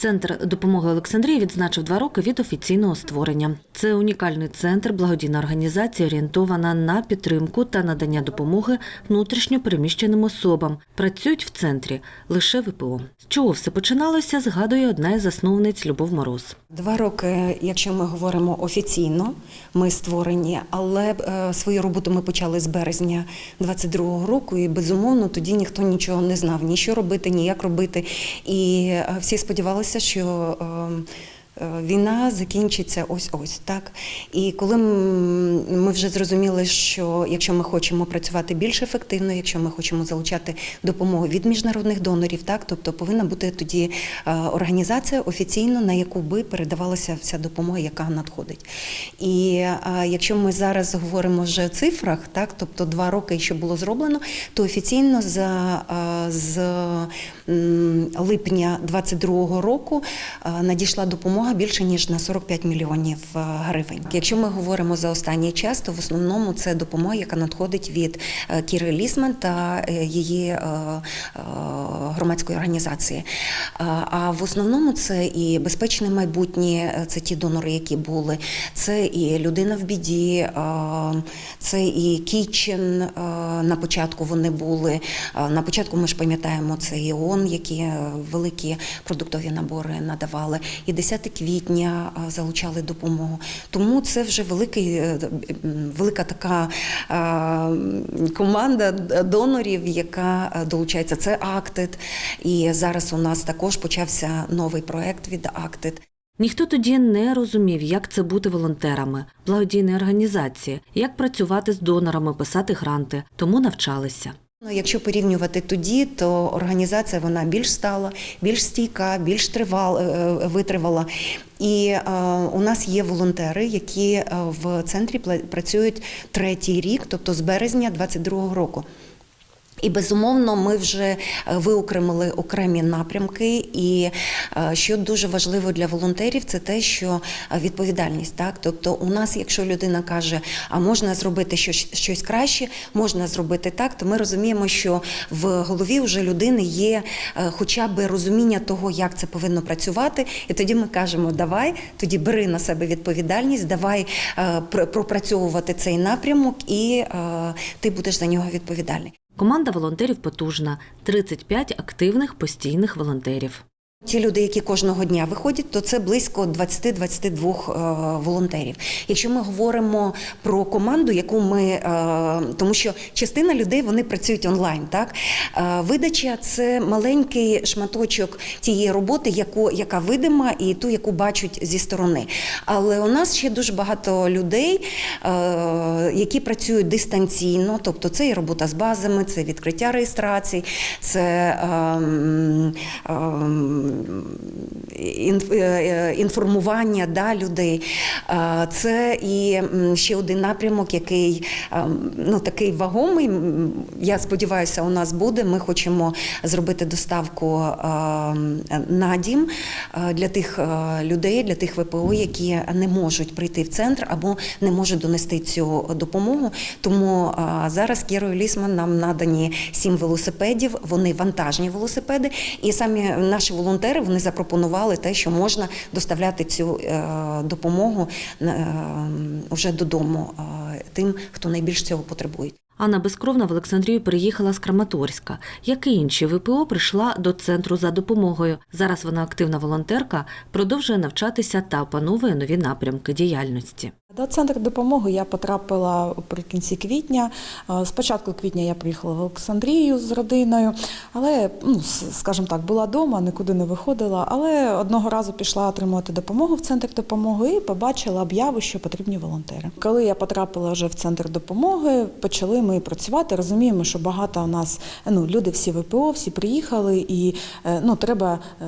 Центр допомоги Олександрії відзначив два роки від офіційного створення. Це унікальний центр, благодійна організація, орієнтована на підтримку та надання допомоги внутрішньо переміщеним особам. Працюють в центрі лише ВПО. З чого все починалося, згадує одна із засновниць Любов Мороз. Два роки, якщо ми говоримо офіційно, ми створені, але е, свою роботу ми почали з березня 22-го року, і безумовно тоді ніхто нічого не знав, ні що робити, ні як робити. І е, всі сподівалися, що е, е, Війна закінчиться ось-ось, так. І коли ми вже зрозуміли, що якщо ми хочемо працювати більш ефективно, якщо ми хочемо залучати допомогу від міжнародних донорів, так, тобто повинна бути тоді е, організація офіційно, на яку би передавалася вся допомога, яка надходить. І е, якщо ми зараз говоримо вже в цифрах, так, тобто два роки, що було зроблено, то офіційно за е, з липня 22-го року е, надійшла допомога більше ніж на 45 мільйонів е, гривень. Якщо ми говоримо за останній час, то в основному це допомога, яка надходить від е, Кіри Лісман та е, її громадської організації. А в основному це і безпечне майбутнє, це ті донори, які були, це і людина в біді, це і Кічен. На початку вони були. На початку ми ж пам'ятаємо це і ООН, які великі продуктові набори надавали. І 10 квітня залучали допомогу. Тому це вже великий, е, велика така команда донорів, яка е, долучається. Це Актед. І зараз у нас також почався новий проект від Актед. Ніхто тоді не розумів, як це бути волонтерами, благодійної організації, як працювати з донорами, писати гранти, тому навчалися. Ну, якщо порівнювати тоді, то організація вона більш стала, більш стійка, більш тривала, е, витривала. І е, у нас є волонтери, які е, в центрі працюють третій рік, тобто з березня 22-го року. І безумовно, ми вже е, виокремили окремі напрямки. І е, що дуже важливо для волонтерів, це те, що е, відповідальність. Так, тобто, у нас, якщо людина каже, а можна зробити щось, щось краще, можна зробити так, то ми розуміємо, що в голові вже людини є хоча б розуміння того, як це повинно працювати. І тоді ми кажемо, давай, тоді бери на себе відповідальність, давай пропрацьовувати цей напрямок, і ти будеш за нього відповідальний. Команда волонтерів потужна 35 активних постійних волонтерів. Ті люди, які кожного дня виходять, то це близько 20-22 е, волонтерів. Якщо ми говоримо про команду, яку ми е, тому, що частина людей вони працюють онлайн, так Е, видача це маленький шматочок тієї роботи, яку яка видима, і ту, яку бачать зі сторони. Але у нас ще дуже багато людей, які працюють дистанційно, тобто це і робота з базами, це відкриття реєстрацій, це ем, ем, інформування да, людей. Е, Це і ще один напрямок, який ну, такий вагомий. Я сподіваюся, у нас буде. Ми хочемо зробити доставку на дім е, для тих е, людей, для тих ВПО, які не можуть прийти в центр або не можуть донести цю допомогу. Тому е, зараз Кірою Лісман нам надані сім велосипедів. Вони вантажні велосипеди, і самі наші волонтери вони запропонували те, що можна доставляти цю е, допомогу е, вже додому е, тим, хто найбільш цього потребує. Анна Безкровна в Олександрію переїхала з Краматорська. Як і інші ВПО, прийшла до центру за допомогою. Зараз вона активна волонтерка, продовжує навчатися та опановує нові напрямки діяльності. До центру допомоги я потрапила наприкінці квітня. Е, Спочатку квітня я приїхала в Олександрію з родиною, але, ну, скажімо так, була вдома, нікуди не виходила. Але одного разу пішла отримувати допомогу в центр допомоги і побачила об'яву, що потрібні волонтери. Коли я потрапила вже в центр допомоги, почали ми працювати. Розуміємо, що багато у нас ну, люди всі ВПО, всі приїхали, і е, ну, треба е,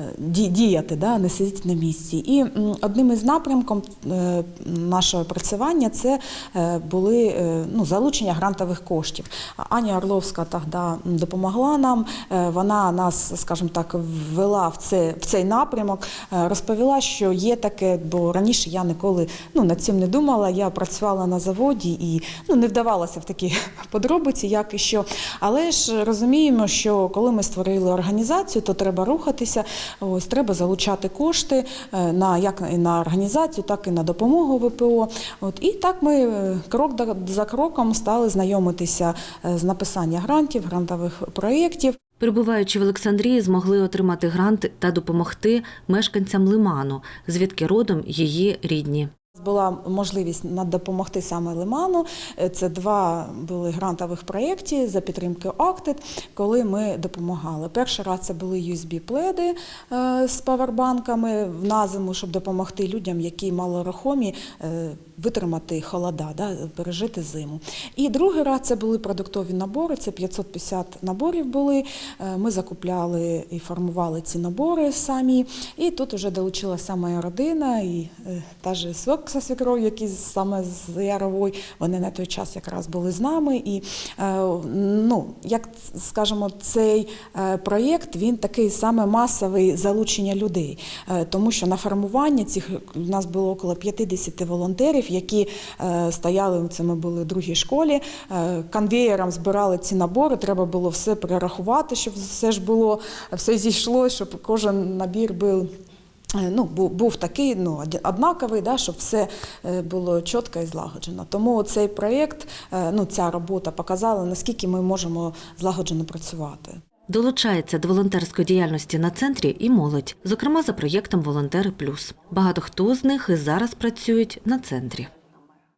діяти, да, не сидіти на місці. І одним із напрямком е, нашої опрацювання це е, були е, ну, залучення грантових коштів. Аня Орловська тоді допомогла нам. е, Вона нас, скажімо так, ввела в це в цей напрямок, розповіла, що є таке, бо раніше я ніколи ну, над цим не думала. Я працювала на заводі і ну, не вдавалася в такі подробиці, як і що. Але ж розуміємо, що коли ми створили організацію, то треба рухатися. Ось треба залучати кошти на як на організацію, так і на допомогу ВПО. От і так ми е, крок за кроком стали знайомитися е, з написання грантів, грантових проєктів. Перебуваючи в Олександрії, змогли отримати грант та допомогти мешканцям Лиману, звідки родом її рідні. Була можливість допомогти саме Лиману. Е, Це два були грантових проєкти за підтримки Актит, коли ми допомагали. Перший раз це були USB-пледи е, з павербанками на зиму, щоб допомогти людям, які малорухомі, е, витримати холода, да, пережити зиму. І другий раз це були продуктові набори, це 550 наборів були. Ми закупляли і формували ці набори самі. І тут вже долучилася моя родина і та ж свекса свекров, які саме з Ярової, вони на той час якраз були з нами. І е, ну, як скажімо, цей е, проєкт він такий саме масовий залучення людей, Е, тому що на формування цих у нас було около 50 волонтерів, які стояли. Це ми були в другій школі. Конвеєром збирали ці набори. Треба було все перерахувати, щоб все ж було, все зійшло, щоб кожен набір був. Е, Ну, був, такий ну, однаковий, да, щоб все е, було чітко і злагоджено. Тому цей проєкт, е, ну, ця робота показала, наскільки ми можемо злагоджено працювати. Долучається до волонтерської діяльності на центрі і молодь, зокрема за проєктом Волонтери Плюс. Багато хто з них і зараз працюють на центрі.